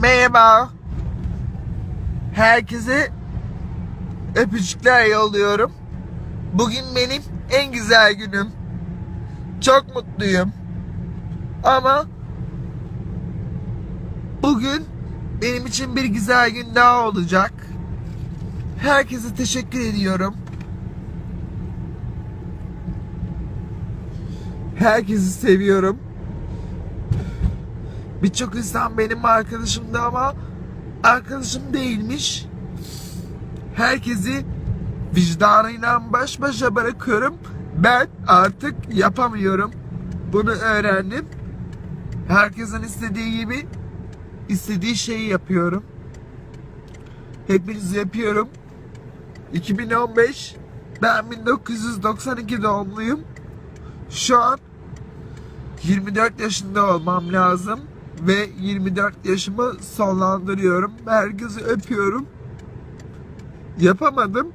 Merhaba. Herkese öpücükler yolluyorum. Bugün benim en güzel günüm. Çok mutluyum. Ama bugün benim için bir güzel gün daha olacak. Herkese teşekkür ediyorum. Herkesi seviyorum. Birçok insan benim arkadaşımdı ama arkadaşım değilmiş. Herkesi vicdanıyla baş başa bırakıyorum. Ben artık yapamıyorum. Bunu öğrendim. Herkesin istediği gibi istediği şeyi yapıyorum. Hepinizi yapıyorum. 2015 ben 1992 doğumluyum. Şu an 24 yaşında olmam lazım ve 24 yaşımı sonlandırıyorum. Herkesi öpüyorum. Yapamadım.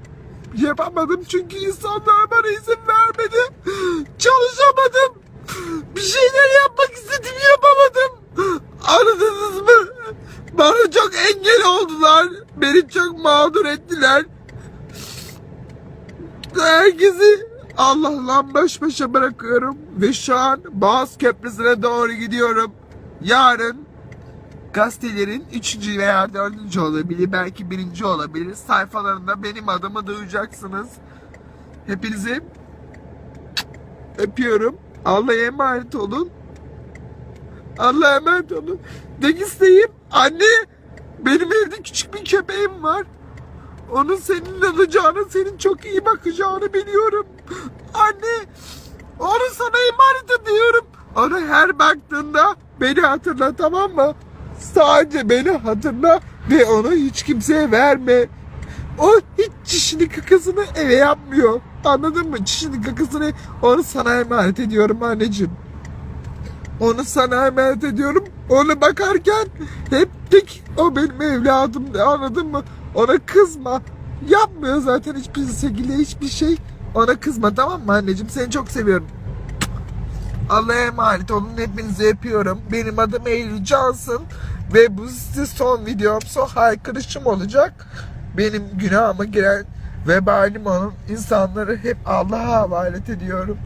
Yapamadım çünkü insanlar bana izin vermedi. Çalışamadım. Bir şeyler yapmak istedim yapamadım. Anladınız mı? Bana çok engel oldular. Beni çok mağdur ettiler. Herkesi Allah'la baş başa bırakıyorum ve şu an Boğaz Köprüsü'ne doğru gidiyorum. Yarın gazetelerin 3. veya 4. olabilir, belki 1. olabilir. Sayfalarında benim adımı duyacaksınız. Hepinizi öpüyorum. Allah'a emanet olun. Allah'a emanet olun. Tek isteğim anne benim evde küçük bir köpeğim var. Onun senin alacağını, senin çok iyi bakacağını biliyorum. Anne, onu sana emanet. Ona her baktığında beni hatırla tamam mı? Sadece beni hatırla ve onu hiç kimseye verme. O hiç çişini kakasını eve yapmıyor. Anladın mı? Çişini kakasını onu sana emanet ediyorum anneciğim. Onu sana emanet ediyorum. Ona bakarken hep dik o benim evladım anladın mı? Ona kızma. Yapmıyor zaten hiçbir şekilde hiçbir şey. Ona kızma tamam mı anneciğim? Seni çok seviyorum. Allah'a emanet olun. Hepinizi öpüyorum. Benim adım Eylül Cansın. Ve bu size son videom, son haykırışım olacak. Benim günahıma giren vebalim olan insanları hep Allah'a havale ediyorum.